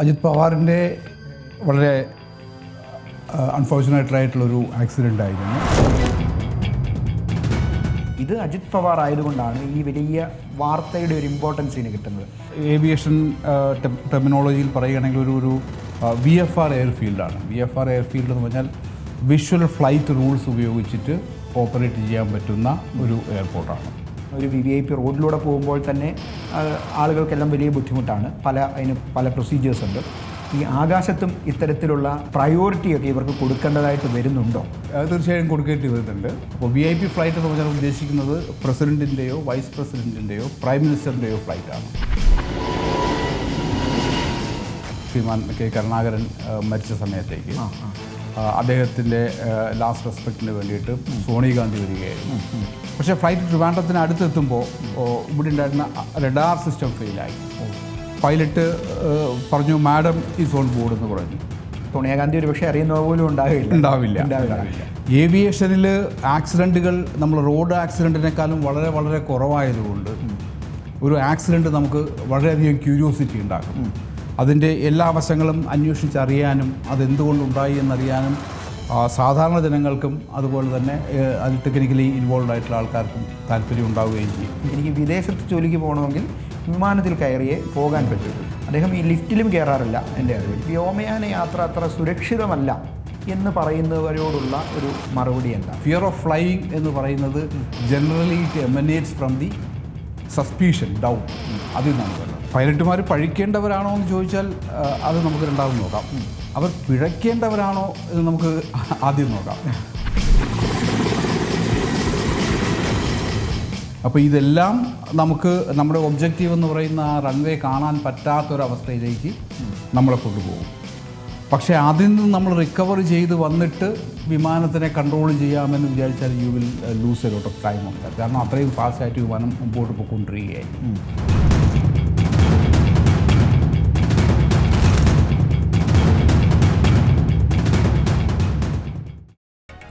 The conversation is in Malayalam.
അജിത് പവാറിന്റെ വളരെ അൺഫോർച്ചുനേറ്റഡ് ആയിട്ടുള്ളൊരു ആക്സിഡന്റ് ആയിരുന്നു. ഇത് അജിത് പവാർ ആയതുകൊണ്ടാണ് ഈ വലിയ വാർത്തയുടെ ഒരു ഇമ്പോർട്ടൻസ് ഇതിന് കിട്ടുന്നത്. ഏവിയേഷൻ ടെർമിനോളജിയിൽ പറയുകയാണെങ്കിൽ ഒരു ഒരു വി എഫ് ആർ എയർഫീൽഡാണ് വി എഫ് ആർ എയർഫീൽഡ് എന്ന് പറഞ്ഞാൽ വിഷ്വൽ ഫ്ലൈറ്റ് റൂൾസ് ഉപയോഗിച്ചിട്ട് ഓപ്പറേറ്റ് ചെയ്യാൻ പറ്റുന്ന ഒരു എയർപോർട്ടാണ് ഒരു വി വി ഐ പി റോഡിലൂടെ പോകുമ്പോൾ തന്നെ ആളുകൾക്കെല്ലാം വലിയ ബുദ്ധിമുട്ടാണ്. പല അതിന് പല പ്രൊസീജിയേഴ്സ് ഉണ്ട്. ഈ ആകാശത്തും ഇത്തരത്തിലുള്ള പ്രയോറിറ്റിയൊക്കെ ഇവർക്ക് കൊടുക്കേണ്ടതായിട്ട് വരുന്നുണ്ടോ? തീർച്ചയായും കൊടുക്കേണ്ടി വരുന്നുണ്ട്. അപ്പോൾ വി ഐ പി ഫ്ലൈറ്റ് എന്ന് പറഞ്ഞാൽ ഉദ്ദേശിക്കുന്നത് പ്രസിഡന്റിന്റെയോ വൈസ് പ്രസിഡന്റിന്റെയോ പ്രൈം മിനിസ്റ്ററിന്റെയോ ഫ്ലൈറ്റാണ് ശ്രീമാൻ കെ കരുണാകരൻ മരിച്ച സമയത്തേക്ക്. അദ്ദേഹത്തിന്റെ ലാസ്റ്റ് റെസ്പെക്റ്റിന് വേണ്ടിയിട്ട് സോണിയാഗാന്ധി വരികയായിരുന്നു. പക്ഷേ ഫ്ലൈറ്റ് ട്രിവാൻഡ്രത്തിന് അടുത്തെത്തുമ്പോൾ ഇവിടെ ഉണ്ടായിരുന്ന റഡാർ സിസ്റ്റം ഫെയിലായി പൈലറ്റ് പറഞ്ഞു മാഡം ഈ സോൺ ബോർഡ് എന്ന് പറഞ്ഞു. സോണിയാഗാന്ധി ഒരു പക്ഷേ അറിയുന്ന പോലും ഉണ്ടാകില്ല ഉണ്ടാവില്ല. ഉണ്ടാവില്ല. ഏവിയേഷനിൽ ആക്സിഡന്റുകൾ നമ്മൾ റോഡ് ആക്സിഡന്റിനേക്കാളും വളരെ വളരെ കുറവായതുകൊണ്ട് ഒരു ആക്സിഡന്റ് നമുക്ക് വളരെയധികം ക്യൂരിയോസിറ്റി ഉണ്ടാക്കും. അതിന്റെ എല്ലാ വശങ്ങളും അന്വേഷിച്ചറിയാനും അതെന്തുകൊണ്ടുണ്ടായി എന്നറിയാനും സാധാരണ ജനങ്ങൾക്കും അതുപോലെ തന്നെ അതിൽ ടെക്നിക്കലി ഇൻവോൾവ് ആയിട്ടുള്ള ആൾക്കാർക്കും താല്പര്യം ഉണ്ടാവുകയും ചെയ്യും. എനിക്ക് വിദേശത്ത് ജോലിക്ക് പോകണമെങ്കിൽ വിമാനത്തിൽ കയറിയേ പോകാൻ പറ്റും. അദ്ദേഹം ഈ ലിഫ്റ്റിലും കയറാറില്ല എന്റെ അറിവിൽ. വ്യോമയാന യാത്ര അത്ര സുരക്ഷിതമല്ല എന്ന് പറയുന്നവരോടുള്ള ഒരു മറുപടി എന്താ ഫിയർ ഓഫ് ഫ്ലൈയിങ് എന്ന് പറയുന്നത് generally it emanates from the suspicion doubt അതിൽ നിന്നാണ് പൈലറ്റുമാർ പഴിക്കേണ്ടവരാണോ എന്ന് ചോദിച്ചാൽ അത് നമുക്ക് രണ്ടാമത് നോക്കാം. അവർ പിഴയ്ക്കേണ്ടവരാണോ എന്ന് നമുക്ക് ആദ്യം നോക്കാം. അപ്പോൾ ഇതെല്ലാം നമുക്ക് നമ്മുടെ ഒബ്ജക്റ്റീവ് എന്ന് പറയുന്ന ആ റൺവേ കാണാൻ പറ്റാത്തൊരവസ്ഥയിലേക്ക് നമ്മളെ കൊണ്ടുപോകും. പക്ഷേ അതിൽ നിന്ന് നമ്മൾ റിക്കവർ ചെയ്ത് വന്നിട്ട് വിമാനത്തിനെ കൺട്രോൾ ചെയ്യാമെന്ന് വിചാരിച്ചാൽ you will lose a lot of time ഉണ്ട് കാരണം അത്രയും ഫാസ്റ്റായിട്ട് വിമാനം മുമ്പോട്ട് പോയിക്കൊണ്ടിരിക്കുകയായിരിക്കും.